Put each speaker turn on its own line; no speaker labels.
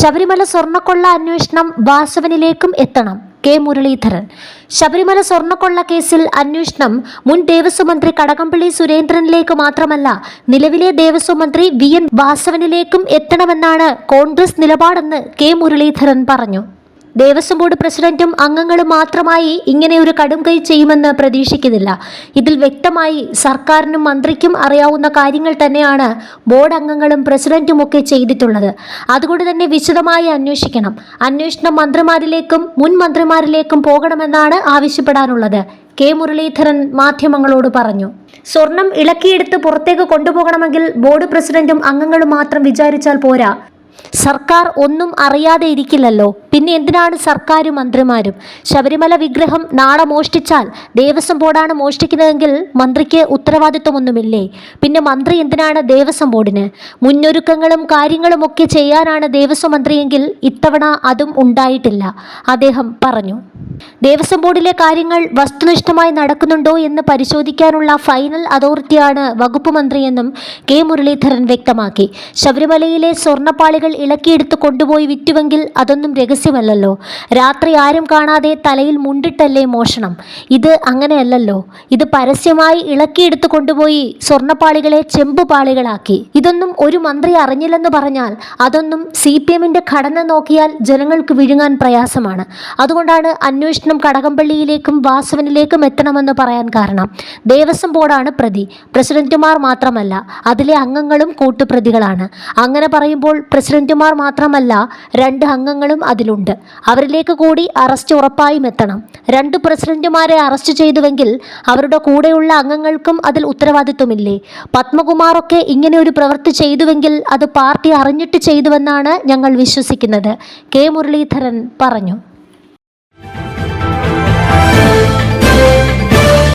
ശബരിമല സ്വർണക്കൊള്ള അന്വേഷണം വാസവനിലേക്കും എത്തണം. കെ. മുരളീധരൻ. ശബരിമല സ്വർണക്കൊള്ള കേസിൽ അന്വേഷണം മുൻ ദേവസ്വം മന്ത്രി കടകംപള്ളി സുരേന്ദ്രനിലേക്ക് മാത്രമല്ല നിലവിലെ ദേവസ്വം മന്ത്രി വി. എൻ. വാസവനിലേക്കും എത്തണമെന്നാണ് കോൺഗ്രസ് നിലപാടെന്ന് കെ. മുരളീധരൻ പറഞ്ഞു. ദേവസ്വം ബോർഡ് പ്രസിഡന്റും അംഗങ്ങളും മാത്രമായി ഇങ്ങനെ ഒരു കടും കൈ ചെയ്യുമെന്ന് പ്രതീക്ഷിക്കുന്നില്ല. ഇതിൽ വ്യക്തമായി സർക്കാരിനും മന്ത്രിക്കും അറിയാവുന്ന കാര്യങ്ങൾ തന്നെയാണ് ബോർഡ് അംഗങ്ങളും പ്രസിഡന്റും ഒക്കെ ചെയ്തിട്ടുള്ളത്. അതുകൊണ്ട് തന്നെ വിശദമായി അന്വേഷിക്കണം. അന്വേഷണം മന്ത്രിമാരിലേക്കും മുൻ മന്ത്രിമാരിലേക്കും പോകണമെന്നാണ് ആവശ്യപ്പെടാനുള്ളത്. കെ മുരളീധരൻ മാധ്യമങ്ങളോട് പറഞ്ഞു. സ്വർണം ഇളക്കിയെടുത്ത് പുറത്തേക്ക് കൊണ്ടുപോകണമെങ്കിൽ ബോർഡ് പ്രസിഡന്റും അംഗങ്ങളും മാത്രം വിചാരിച്ചാൽ പോരാ. സർക്കാർ ഒന്നും അറിയാതെ ഇരിക്കില്ലല്ലോ. പിന്നെ എന്തിനാണ് സർക്കാരും മന്ത്രിമാരും? ശബരിമല വിഗ്രഹം നാളെ മോഷ്ടിച്ചാൽ ദേവസ്വം ബോർഡാണ് മോഷ്ടിക്കുന്നതെങ്കിൽ മന്ത്രിക്ക് ഉത്തരവാദിത്വമൊന്നുമില്ലേ? പിന്നെ മന്ത്രി എന്തിനാണ് ദേവസ്വം ബോർഡിന്? മുന്നൊരുക്കങ്ങളും കാര്യങ്ങളും ഒക്കെ ചെയ്യാനാണ് ദേവസ്വം മന്ത്രിയെങ്കിൽ ഇത്തവണ അതും ഉണ്ടായിട്ടില്ല അദ്ദേഹം പറഞ്ഞു. ദേവസ്വം ബോർഡിലെ കാര്യങ്ങൾ വസ്തുനിഷ്ഠമായി നടക്കുന്നുണ്ടോ എന്ന് പരിശോധിക്കാനുള്ള ഫൈനൽ അതോറിറ്റിയാണ് വകുപ്പ് മന്ത്രിയെന്നും കെ മുരളീധരൻ വ്യക്തമാക്കി. ശബരിമലയിലെ സ്വർണപ്പാളികൾ ഇളക്കിയെടുത്ത് കൊണ്ടുപോയി വിറ്റുവെങ്കിൽ അതൊന്നും രഹസ്യമല്ലല്ലോ രാത്രി ആരും കാണാതെ തലയിൽ മുണ്ടിട്ടല്ലേ മോഷണം. ഇത് അങ്ങനെയല്ലല്ലോ. ഇത് പരസ്യമായി ഇളക്കിയെടുത്ത് കൊണ്ടുപോയി സ്വർണപ്പാളികളെ ചെമ്പുപാളികളാക്കി. ഇതൊന്നും ഒരു മന്ത്രി അറിഞ്ഞില്ലെന്ന് പറഞ്ഞാൽ അതൊന്നും സി പി എമ്മിന്റെ ഘടന നോക്കിയാൽ ജനങ്ങൾക്ക് വിഴുങ്ങാൻ പ്രയാസമാണ്. അതുകൊണ്ടാണ് അന്വേഷണം കടകംപള്ളിയിലേക്കും വാസവനിലേക്കും എത്തണമെന്ന് പറയാൻ കാരണം. ദേവസ്വം ബോർഡാണ് പ്രതി. പ്രസിഡന്റുമാർ മാത്രമല്ല അതിലെ അംഗങ്ങളും കൂട്ടുപ്രതികളാണ്. അങ്ങനെ പറയുമ്പോൾ പ്രസിഡന്റുമാർ മാത്രമല്ല രണ്ട് അംഗങ്ങളും അതിലുണ്ട്. അവരിലേക്ക് കൂടി അറസ്റ്റ് ഉറപ്പായും എത്തണം. രണ്ട് പ്രസിഡന്റുമാരെ അറസ്റ്റ് ചെയ്തുവെങ്കിൽ അവരുടെ കൂടെയുള്ള അംഗങ്ങൾക്കും അതിൽ ഉത്തരവാദിത്വമില്ലേ? പത്മകുമാറൊക്കെ ഇങ്ങനെ ഒരു പ്രവൃത്തി ചെയ്തുവെങ്കിൽ അത് പാർട്ടി അറിഞ്ഞിട്ട് ചെയ്തുവെന്നാണ് ഞങ്ങൾ വിശ്വസിക്കുന്നത്. കെ. മുരളീധരൻ പറഞ്ഞു.